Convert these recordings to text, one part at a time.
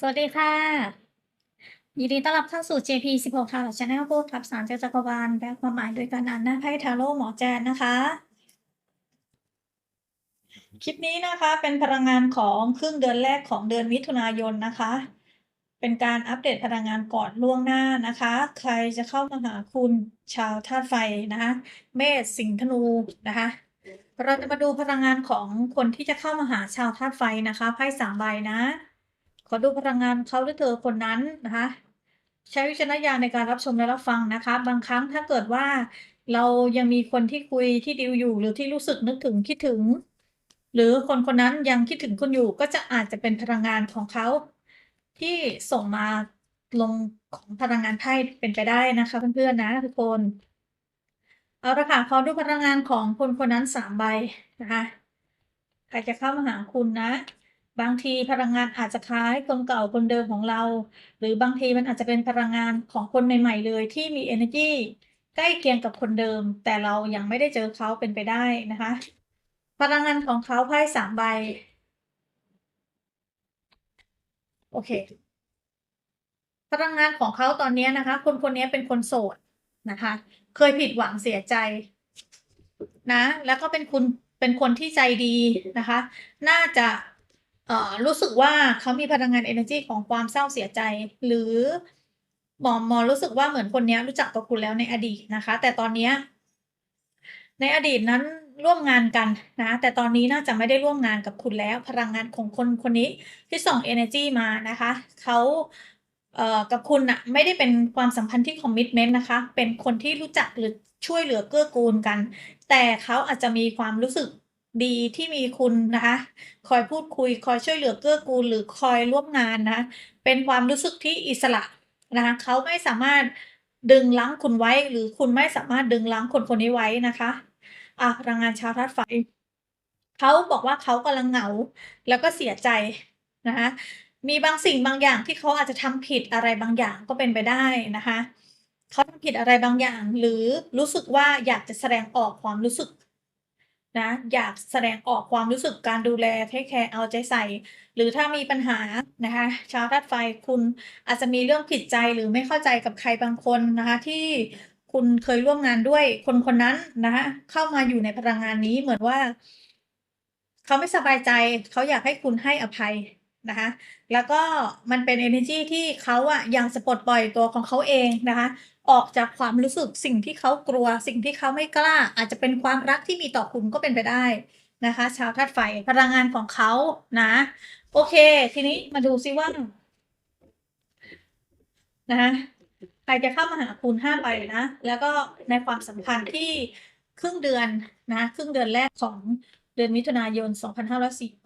สวัสดีค่ะ ยินดีต้อนรับเข้าสู่ JP 16 ค่ะ Channel พูดกับสารเจ้าจักรวาลแปลความหมายโดยการอ่านหน้าไพ่ทาโร่หมอแจนนะคะ คลิปนี้นะคะเป็นพลังงานของครึ่งเดือนแรกของเดือนมิถุนายนนะคะ เป็นการอัปเดตพลังงานก่อนล่วงหน้านะคะ ใครจะเข้ามาหาคุณชาวธาตุไฟนะคะเมษสิงห์ธนูนะคะเราจะมาดูพลังงานของคนที่จะเข้ามาหาชาวธาตุไฟนะคะไพ่สามใบนะ ขอดูพลังงานเขาหรือเธอคนนั้นนะคะใช้วิจารณญาณในการรับชมและรับฟังนะคะ บางครั้งถ้าเกิดว่าเรายังมีคนที่คุยที่ดิวอยู่ หรือที่รู้สึกนึกถึงคิดถึง หรือคนคนนั้นยังคิดถึงคุณอยู่ก็จะอาจจะเป็นพลังงานของเขาที่ส่งมาลงของพลังงานไพ่เป็นไปได้นะคะเพื่อนๆนะทุกคนเอาละค่ะขอดูพลังงานของคนคนนั้นสามใบนะคะใครจะเข้ามาหาคุณนะ บางทีพลังงานอาจจะคล้ายคนเก่าคนเดิมของเรา หรือบางทีมันอาจจะเป็นพลังงานของคนใหม่ ๆ เลยที่มี energy ใกล้เคียงกับคนเดิม แต่เรายังไม่ได้เจอเขาเป็นไปได้นะคะ พลังงานของเขาไพ่สามใบ โอเค พลังงานของเขาตอนนี้นะคะ คนคนนี้เป็นคนโสดนะคะ เคยผิดหวังเสียใจนะ แล้วก็เป็นคุณเป็นคนที่ใจดีนะคะ น่าจะ รู้สึกว่าเขามีพลังงาน energy ของความเศร้าเสียใจ หรือหมอมมอรู้สึกว่าเหมือนคนนี้รู้จักกับคุณแล้วในอดีตนะคะ แต่ตอนนี้ในอดีตนั้นร่วมงานกันนะ แต่ตอนนี้น่าจะไม่ได้ร่วมงานกับคุณแล้ว พลังงานของคนคนนี้ที่ส่ง energy มานะคะเขาเอ่อกับคุณอะไม่ได้เป็นความสัมพันธ์ที่คอมมิ t เมนต์นะคะ เป็นคนที่รู้จักหรือช่วยเหลือเกื้อกูลกัน แต่เขาอาจจะมีความรู้สึก ดีที่มีคุณนะคะ คอยพูดคุย คอยช่วยเหลือเกื้อกูลหรือคอยร่วมงานนะ เป็นความรู้สึกที่อิสระนะคะเขาไม่สามารถดึงลังคุณไว้ หรือคุณไม่สามารถดึงลังคนคนนี้ไว้นะคะอะพลังงานชาวธาตุไฟเขาบอกว่าเขากำลังเหงาแล้วก็เสียใจนะคะมีบางสิ่งบางอย่างที่เขาอาจจะทำผิดอะไรบางอย่างก็เป็นไปได้นะคะเขาทำผิดอะไรบางอย่าง หรือรู้สึกว่าอยากจะแสดงออกความรู้สึก นะอยากแสดงออกความรู้สึกการดูแลเทคแคร์เอาใจใส่ หรือถ้ามีปัญหานะคะชาวธาตุไฟคุณอาจจะมีเรื่องผิดใจหรือไม่เข้าใจกับใครบางคนนะคะที่คุณเคยร่วมงานด้วยคนคนนั้นนะคะเข้ามาอยู่ในพลังงานนี้เหมือนว่า เขาไม่สบายใจ เขาอยากให้คุณให้อภัย นะคะแล้วก็มันเป็น energy ที่เขาอะยังจะปลดปล่อยตัวของเขาเองนะคะออกจากความรู้สึกสิ่งที่เขากลัว สิ่งที่เขาไม่กล้า อาจจะเป็นความรักที่มีต่อคุณก็เป็นไปได้นะคะ ชาวธาตุไฟพลังงานของเขานะ โอเค ทีนี้มาดูซิว่านะคะใครจะเข้ามาหาคุณห้าใบนะ แล้วก็ในความสัมพันธ์ที่ครึ่งเดือนนะครึ่งเดือนแรกของเดือนมิถุนายน 2504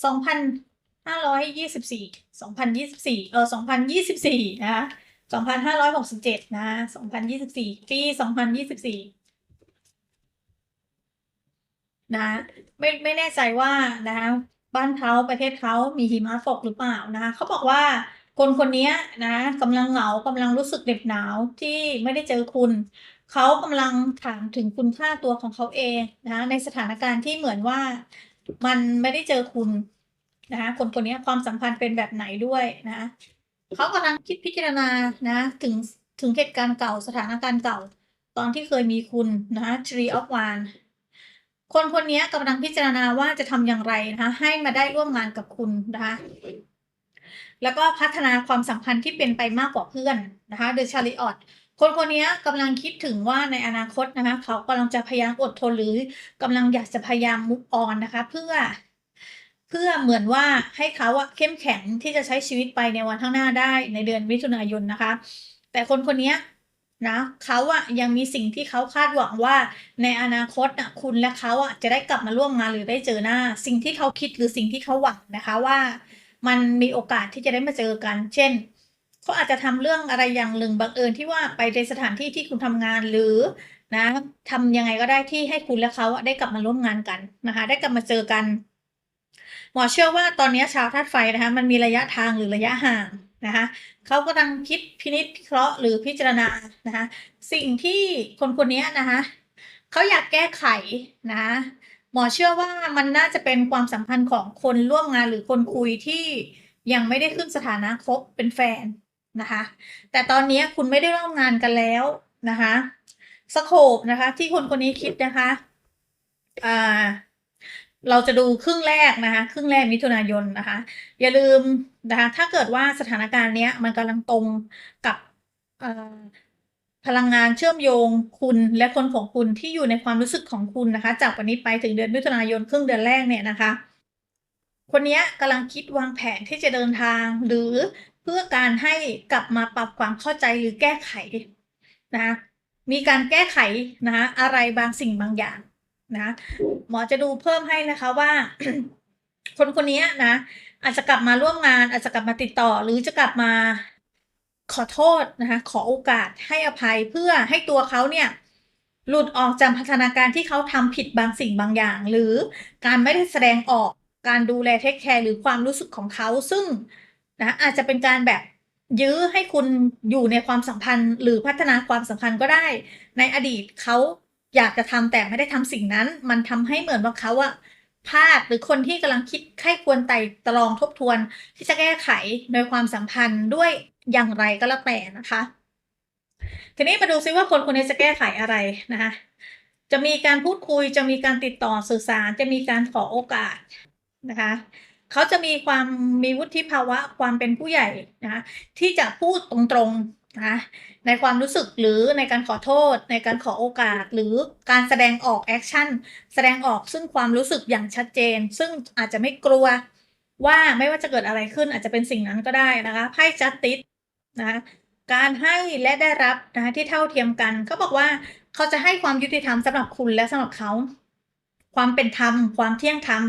เอ่อ2524นะคะ2,524 2024เออ2024นะคะ2,567นะ2024ปี2024นะไม่ไม่แน่ใจว่านะคะบ้านเขาประเทศเขามีหิมะตกหรือเปล่านะคะเขาบอกว่าคนคนนี้นะกำลังเหงากำลังรู้สึกเหน็บหนาวที่ไม่ได้เจอคุณ เขากำลังถามถึงคุณค่าตัวของเขาเองนะในสถานการณ์ที่เหมือนว่า มันไม่ได้เจอคุณนะคะคนคนนี้ความสัมพันธ์เป็นแบบไหนด้วยนะเขากำลังคิดพิจารณานะ ถึงถึงเหตุการณ์เก่าสถานการณ์เก่า ตอนที่เคยมีคุณนะ Tree of w a n คนคนนี้กำลังพิจารณาว่าจะทำอย่างไรนะคะให้มาได้ร่วมงานกับคุณนะคะแล้วก็พัฒนาความสัมพันธ์ที่เป็นไปมากกว่าเพื่อนนะคะโดยชาลิออต คนคนนี้กำลังคิดถึงว่าในอนาคตนะคะเขากำลังจะพยายามอดทนหรือกำลังอยากจะพยายามมุกออนนะคะ เพื่อ เพื่อเหมือนว่าให้เขาอะเข้มแข็งที่จะใช้ชีวิตไปในวันข้างหน้าได้ในเดือนมิถุนายนนะคะ แต่คนคนนี้นะเขาอะยังมีสิ่งที่เขาคาดหวังว่าในอนาคตอะคุณและเขาอะจะได้กลับมาร่วมงานหรือได้เจอหน้า สิ่งที่เขาคิดหรือสิ่งที่เขาหวังนะคะว่า มันมีโอกาสที่จะได้มาเจอกัน เช่น เขาอาจจะทำเรื่องอะไรอย่างหนึ่งบังเอิญที่ว่าไปในสถานที่ที่คุณทำงานหรือนะทำยังไงก็ได้ที่ให้คุณและเขาได้กลับมาร่วมงานกันนะคะ ได้กลับมาเจอกันหมอเชื่อว่าตอนนี้ชาวธาตุไฟนะคะมันมีระยะทางหรือระยะห่างนะคะเขากำลังคิดพินิจพิเคราะห์หรือพิจารณานะคะสิ่งที่คนคนนี้นะคะเขาอยากแก้ไขนะหมอเชื่อว่ามันน่าจะเป็นความสัมพันธ์ของคนร่วมงานหรือคนคุยที่ยังไม่ได้ขึ้นสถานะคบเป็นแฟน นะคะ แต่ตอนนี้คุณไม่ได้ร่วมงานกันแล้วนะคะสโคปนะคะ ที่คนคนนี้คิดนะคะอ่าเราจะดูครึ่งแรกนะคะครึ่งแรกมิถุนายนนะคะ อย่าลืมนะคะ ถ้าเกิดว่าสถานการณ์เนี้ย มันกำลังตรงกับพลังงานเชื่อมโยงคุณและคนของคุณที่อยู่ในความรู้สึกของคุณนะคะ จากวันนี้ไปถึงเดือนมิถุนายนครึ่งเดือนแรกเนี่ยนะคะ คนนี้กำลังคิดวางแผนที่จะเดินทาง หรือ เพื่อการให้กลับมาปรับความเข้าใจหรือแก้ไขนะคะมีการแก้ไขนะคะอะไรบางสิ่งบางอย่างนะหมอจะดูเพิ่มให้นะคะว่า คนคนนี้นะอาจจะกลับมาร่วมงาน อาจจะกลับมาติดต่อ หรือจะกลับมาขอโทษนะคะขอโอกาสให้อภัยเพื่อให้ตัวเขาเนี่ย หลุดออกจากพัฒนาการที่เขาทำผิดบางสิ่งบางอย่าง หรือการไม่ได้แสดงออกการดูแลเทคแคร์หรือความรู้สึกของเขาซึ่ง นะอาจจะเป็นการแบบยื้อให้คุณอยู่ในความสัมพันธ์ หรือพัฒนาความสัมพันธ์ก็ได้ ในอดีตเขาอยากจะทำแต่ไม่ได้ทำสิ่งนั้น มันทำให้เหมือนว่าเขาอะพลาดหรือคนที่กำลังคิดไข้ควรไต่ตรองทบทวน ที่จะแก้ไขในความสัมพันธ์ด้วยอย่างไรก็แล้วแต่นะคะ ทีนี้มาดูซิว่าคนคนนี้จะแก้ไขอะไรนะคะจะมีการพูดคุยจะมีการติดต่อสื่อสาร จะมีการขอโอกาสนะคะ เขาจะมีความมีวุฒิภาวะความเป็นผู้ใหญ่นะที่จะพูดตรงๆนะคะในความรู้สึกหรือในการขอโทษ ในการขอโอกาส หรือการแสดงออกแอคชั่นแสดงออกซึ่งความรู้สึกอย่างชัดเจน ซึ่งอาจจะไม่กลัวว่าไม่ว่าจะเกิดอะไรขึ้นอาจจะเป็นสิ่งนั้นก็ได้นะคะไพ่จัสติสนะการให้และได้รับนะคะที่เท่าเทียมกันเขาบอกว่าเขาจะให้ความยุติธรรมสำหรับคุณและสำหรับเขา ความเป็นธรรม ความเที่ยงธรรม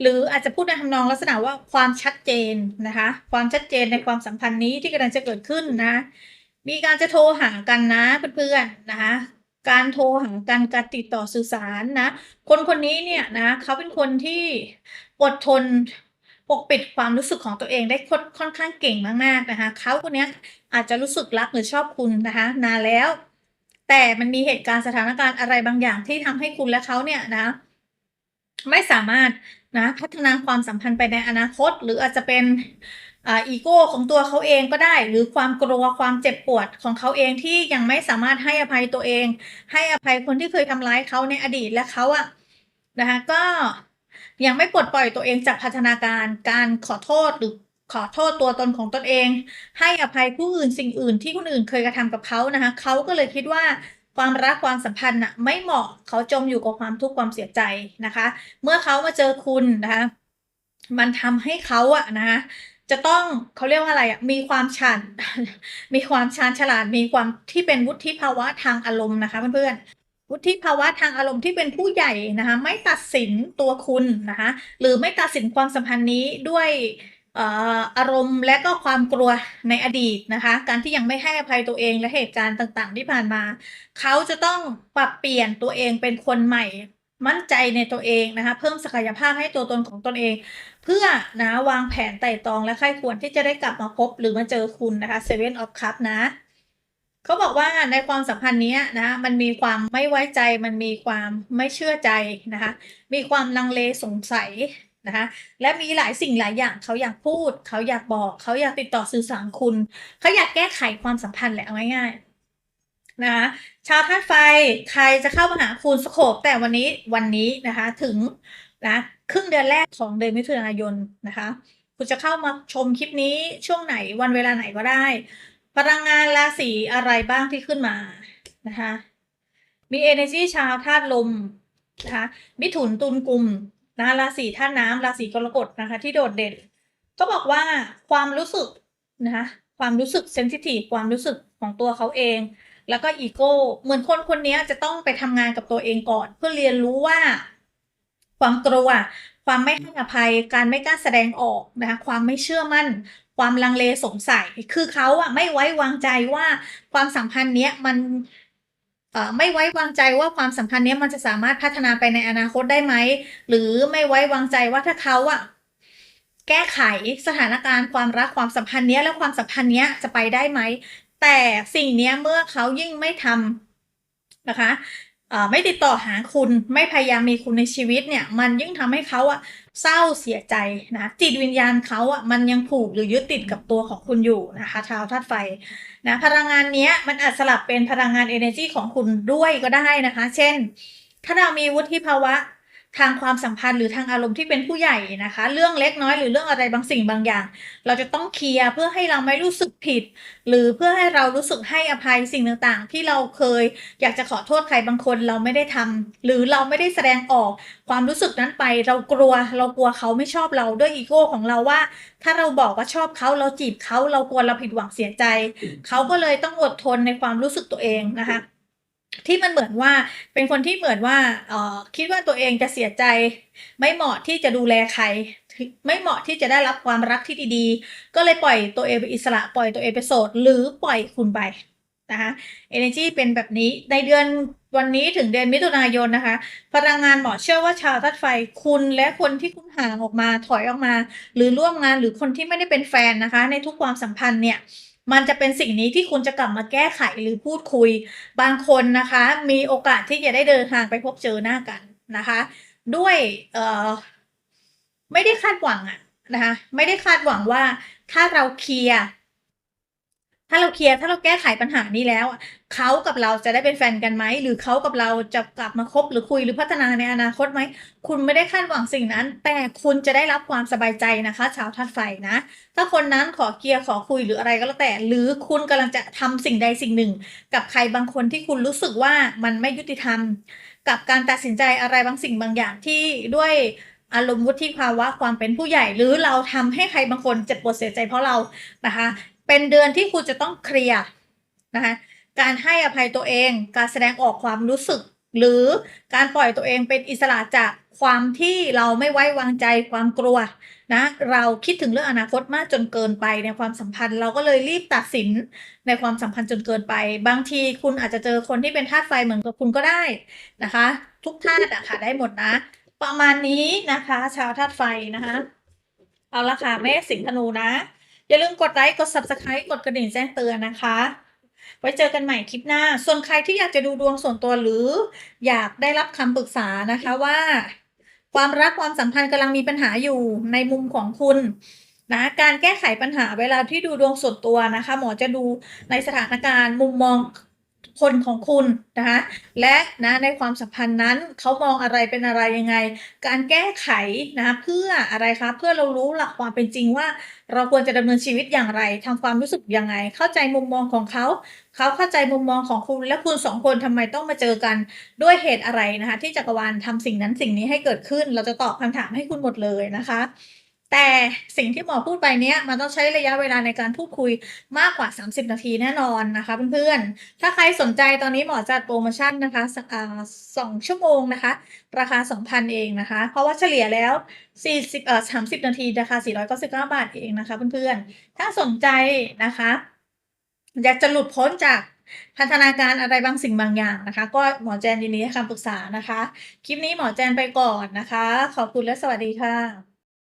หรืออาจจะพูดในทำนองลักษณะว่าความชัดเจนนะคะ ความชัดเจนในความสัมพันธ์นี้ที่กำลังจะเกิดขึ้นนะ มีการจะโทรหากันนะเพื่อนๆนะคะ การโทรหากันการติดต่อสื่อสารนะ คนคนนี้เนี่ยนะเขาเป็นคนที่อดทนปกปิดความรู้สึกของตัวเองได้ค่อนค่อนข้างเก่งมากๆนะคะเขาคนนี้อาจจะรู้สึกรักหรือชอบคุณนะคะ นานแล้ว แต่มันมีเหตุการณ์สถานการณ์อะไรบางอย่างที่ทำให้คุณและเขาเนี่ยนะ ไม่สามารถนะพัฒนาความสัมพันธ์ไปในอนาคต หรืออาจจะเป็นอีโก้ของตัวเขาเองก็ได้ หรือความกลัวความเจ็บปวดของเขาเองที่ยังไม่สามารถให้อภัยตัวเอง ให้อภัยคนที่เคยทำร้ายเขาในอดีตและเขาอะนะคะก็ยังไม่ปลดปล่อยตัวเองจากพัฒนาการการขอโทษหรือขอโทษตัวตนของตนเอง ให้อภัยผู้อื่นสิ่งอื่นที่คนอื่นเคยกระทำกับเขานะคะเขาก็เลยคิดว่า ความรักความสัมพันธ์น่ะไม่เหมาะเขาจมอยู่กับความทุกข์ความเสียใจนะคะ เมื่อเขามาเจอคุณนะคะมันทำให้เขาอะนะคะจะต้องเขาเรียกว่าอะไรอะมีความชาญมีความชาญฉลาดมีความที่เป็นวุฒิภาวะทางอารมณ์นะคะเพื่อนๆวุฒิภาวะทางอารมณ์ที่เป็นผู้ใหญ่นะคะไม่ตัดสินตัวคุณนะคะหรือไม่ตัดสินความสัมพันธ์นี้ด้วย อารมณ์และก็ความกลัวในอดีตนะคะ การที่ยังไม่ให้อภัยตัวเองและเหตุการณ์ต่างๆ ที่ผ่านมา เขาจะต้องปรับเปลี่ยนตัวเองเป็นคนใหม่มั่นใจในตัวเองนะคะ เพิ่มศักยภาพให้ตัวตนของตนเอง เพื่อนะวางแผนไต่ตองและใครควรที่จะได้กลับมาพบหรือมาเจอคุณนะคะ Seven of Cups นะเขาบอกว่าในความสัมพันธ์นี้นะมันมีความไม่ไว้ใจมันมีความไม่เชื่อใจนะคะ มีความลังเลสงสัย นะคะและมีหลายสิ่งหลายอย่างเขาอยากพูด เขาอยากบอก เขาอยากติดต่อสื่อสารคุณ เขาอยากแก้ไขความสัมพันธ์แหละเอาง่ายๆนะคะชาวธาตุไฟใครจะเข้ามาหาคุณสโคปแต่วันนี้วันนี้นะคะถึงนะครึ่งเดือนแรกของเดือนมิถุนายนนะคะ คุณจะเข้ามาชมคลิปนี้ช่วงไหนวันเวลาไหนก็ได้ พลังงานราศีอะไรบ้างที่ขึ้นมานะคะมี energy ชาวธาตุลมนะคะมิถุนตุลกุม นะราศีธาตุน้ำราศีกรกฎนะคะ ที่โดดเด่น ก็บอกว่าความรู้สึกนะคะความรู้สึกเซนซิทีฟความรู้สึกของตัวเขาเอง แล้วก็อีโก้เหมือนคนคนนี้จะต้องไปทำงานกับตัวเองก่อน เพื่อเรียนรู้ว่า ความกลัว ความไม่ให้อภัย การไม่กล้าแสดงออกนะคะความไม่เชื่อมั่น ความลังเลสงสัย คือเขาอะไม่ไว้วางใจว่าความสัมพันธ์เนี้ยมัน ไม่ไว้วางใจว่าความสัมพันธ์นี้มันจะสามารถพัฒนาไปในอนาคตได้ไหม หรือไม่ไว้วางใจว่าถ้าเขาอะแก้ไขสถานการณ์ความรักความสัมพันธ์นี้แล้วความสัมพันธ์นี้จะไปได้ไหม แต่สิ่งนี้เมื่อเขายิ่งไม่ทำนะคะไม่ติดต่อหาคุณไม่พยายามมีคุณในชีวิตเนี่ย มันยิ่งทำให้เขาอะ เศร้าเสียใจนะจิตวิญญาณเขาอะมันยังผูกหรือยึดติดกับตัวของคุณอยู่นะคะชาวธาตุไฟนะพลังงานเนี้ยมันอาจสลับเป็นพลังงาน energy ของคุณด้วยก็ได้นะคะ เช่น ถ้าเรามีวุฒิภาวะ ทางความสัมพันธ์หรือทางอารมณ์ที่เป็นผู้ใหญ่นะคะ เรื่องเล็กน้อยหรือเรื่องอะไรบางสิ่งบางอย่าง เราจะต้องเคลียร์เพื่อให้เราไม่รู้สึกผิด หรือเพื่อให้เรารู้สึกให้อภัยสิ่งต่างๆ ที่เราเคยอยากจะขอโทษใครบางคนเราไม่ได้ทำหรือเราไม่ได้แสดงออกความรู้สึกนั้นไป เรากลัวเรากลัวเขาไม่ชอบเราด้วยอีโก้ของเราว่า ถ้าเราบอกว่าชอบเขาเราจีบเขาเรากลัวเราผิดหวังเสียใจ เขาก็เลยต้องอดทนในความรู้สึกตัวเองนะคะ ที่มันเหมือนว่าเป็นคนที่เหมือนว่าเอ่อคิดว่าตัวเองจะเสียใจ ไม่เหมาะที่จะดูแลใคร ไม่เหมาะที่จะได้รับความรักที่ดีๆ ก็เลยปล่อยตัวเองเป็นอิสระปล่อยตัวเองไปโสดหรือปล่อยคุณไปนะคะ energy เป็นแบบนี้ในเดือนวันนี้ถึงเดือนมิถุนายนนะคะ พลังงานหมอเชื่อว่าชาวธาตุไฟคุณและคนที่คุณห่างออกมาถอยออกมา หรือร่วมงานหรือคนที่ไม่ได้เป็นแฟนนะคะ ในทุกความสัมพันธ์เนี่ย มันจะเป็นสิ่งนี้ที่คุณจะกลับมาแก้ไขหรือพูดคุย บางคนนะคะ มีโอกาสที่จะได้เดินทางไปพบเจอหน้ากันนะคะ ด้วยเอ่อไม่ได้คาดหวังอะนะคะ ไม่ได้คาดหวังว่าถ้าเราเคลียร์ ถ้าเราเคลียร์ถ้าเราแก้ไขปัญหานี้แล้วอะเขากับเราจะได้เป็นแฟนกันไหมหรือเขากับเราจะกลับมาคบหรือคุยหรือพัฒนาในอนาคตไหมคุณไม่ได้คาดหวังสิ่งนั้น แต่คุณจะได้รับความสบายใจนะคะชาวธาตุไฟนะ ถ้าคนนั้นขอเคลียร์ขอคุยหรืออะไรก็แล้วแต่ หรือคุณกำลังจะทำสิ่งใดสิ่งหนึ่ง กับใครบางคนที่คุณรู้สึกว่ามันไม่ยุติธรรม กับการตัดสินใจอะไรบางสิ่งบางอย่างที่ด้วยอารมณ์วุฒิภาวะความเป็นผู้ใหญ่ หรือเราทำให้ใครบางคนเจ็บปวดเสียใจเพราะเรานะคะ เป็นเดือนที่คุณจะต้องเคลียร์นะคะการให้อภัยตัวเอง การแสดงออกความรู้สึก หรือการปล่อยตัวเองเป็นอิสระจากความที่เราไม่ไว้วางใจความกลัวนะเราคิดถึงเรื่องอนาคตมากจนเกินไปในความสัมพันธ์ เราก็เลยรีบตัดสินในความสัมพันธ์จนเกินไป บางทีคุณอาจจะเจอคนที่เป็นธาตุไฟเหมือนกับคุณก็ได้นะคะ ทุกธาตุอะค่ะได้หมดนะ ประมาณนี้นะคะ ชาวธาตุไฟนะคะ เอาละค่ะเมษสิงห์ธนูนะ อย่าลืมกดไลค์กด subscribe กดกระดิ่งแจ้งเตือนนะคะ ไว้เจอกันใหม่คลิปหน้า ส่วนใครที่อยากจะดูดวงส่วนตัวหรือ อยากได้รับคำปรึกษานะคะว่า ความรักความสัมพันธ์กำลังมีปัญหาอยู่ในมุมของคุณนะการแก้ไขปัญหาเวลาที่ดูดวงส่วนตัวนะคะ หมอจะดูในสถานการณ์มุมมอง คนของคุณนะคะและนะในความสัมพันธ์นั้นเขามองอะไรเป็นอะไรยังไง การแก้ไขนะเพื่ออะไรคะเพื่อเรารู้หลักความเป็นจริงว่า เราควรจะดำเนินชีวิตอย่างไรทำความรู้สึกยังไง เข้าใจมุมมองของเขาเขาเข้าใจมุมมองของคุณและคุณสองคนทำไมต้องมาเจอกันด้วยเหตุอะไรนะคะที่จักรวาลทำสิ่งนั้นสิ่งนี้ให้เกิดขึ้น เราจะตอบคำถามให้คุณหมดเลยนะคะ แต่สิ่งที่หมอพูดไปเนี้ยมันต้องใช้ระยะเวลาในการพูดคุยมากกว่า 30 นาทีแน่นอนนะคะเพื่อนๆ ถ้าใครสนใจตอนนี้หมอจัดโปรโมชั่นนะคะสักอ่าสองชั่วโมงนะคะ ราคา 2,000 เองนะคะ เพราะว่าเฉลี่ยแล้ว 40เอ่อ30 นาทีราคา 499 บาทเองนะคะเพื่อนๆ ถ้าสนใจนะคะ อยากจะหลุดพ้นจากพันธนาการอะไรบางสิ่งบางอย่างนะคะ ก็หมอแจนยินดีให้คำปรึกษานะคะ คลิปนี้หมอแจนไปก่อนนะคะ ขอบคุณและสวัสดีค่ะ